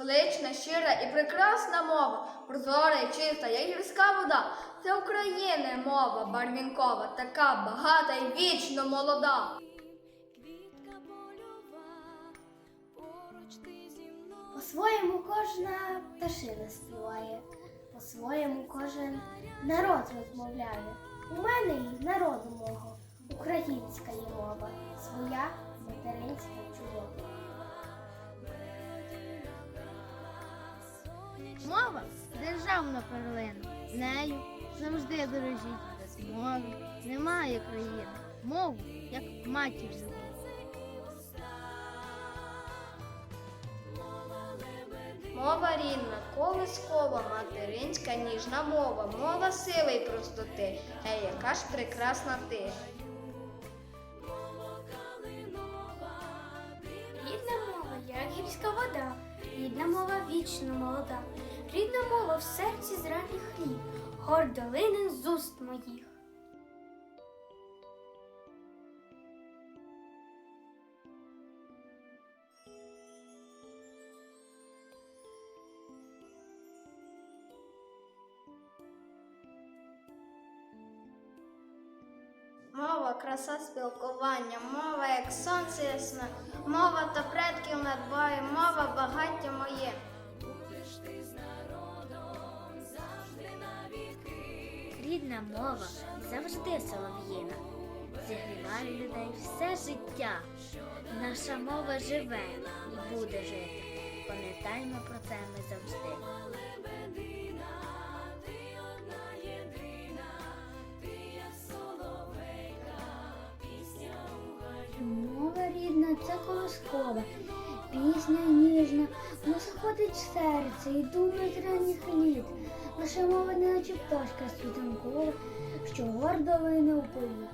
Велична, щира і прекрасна мова, прозора і чиста, як гірська вода. Це України мова барвінкова, така багата і вічно молода. Квітка польова, поруч ти зі мною. По-своєму кожна пташина співає, по-своєму кожен народ розмовляє. У мене і народу мого українська є мова, своя материнська чудова. Мова державна перлина. Нею завжди дорожіть. Без мови немає країни. Мову, як матір. Мова рідна, колискова, материнська, ніжна мова, мова сили й простоти. Ей, яка ж прекрасна ти. Рідна мова, як гірська вода, рідна мова вічно молода, рідна мова в серці зраних хліб, гор долинен з уст моїх. Мова, краса спілкування, мова, як сонце ясне, мова та предків надбає, мова багаття моє. Рідна мова завжди солов'їна. Зігріває людей все життя. Наша мова живе і буде жити. Пам'ятаймо про це ми завжди. Мова рідна це колоскова, пісня ніжна, вона заходить в серце і думає з ранніх літ. Наша мова не наче пташка світанкова, що гордо лине у полі.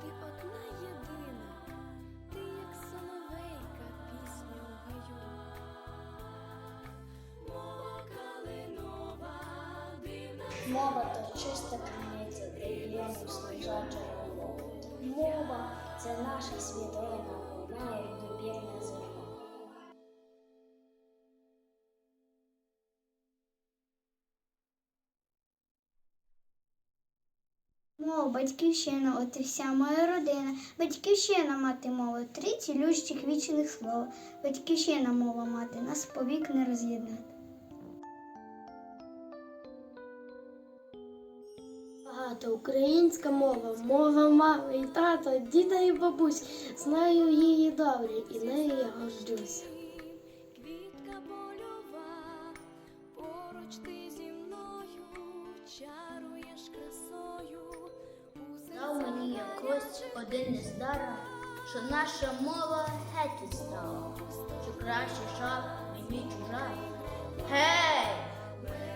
Ти одна єдина, ти як соловейка, пісня гаю. Мова то чиста криниця, де єму служа. Мова це наша світовина, зерно. Мова, батьківщина, от і вся моя родина. Батьківщина мати мова, три цілющих вічних слова. Батьківщина мова мати, нас повік не роз'єднати. Багато українська мова, мова мами і тата, діда і бабусь. Знаю її добре і нею я горджусь. Квітка польова, поруч ти зі мною, чаруєш красою. у Дав мені якось один нездара, що наша мова геть відстала, що краще шаг мені чужа. Гей,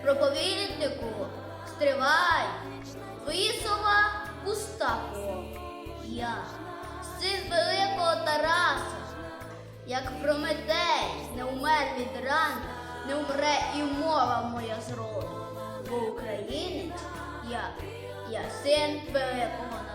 проповіднику, стривай, твої слова. Я, син великого Тараса, як Прометей, не умер від ран, не умре і мова моя з роду. Бо українець я, я син великого.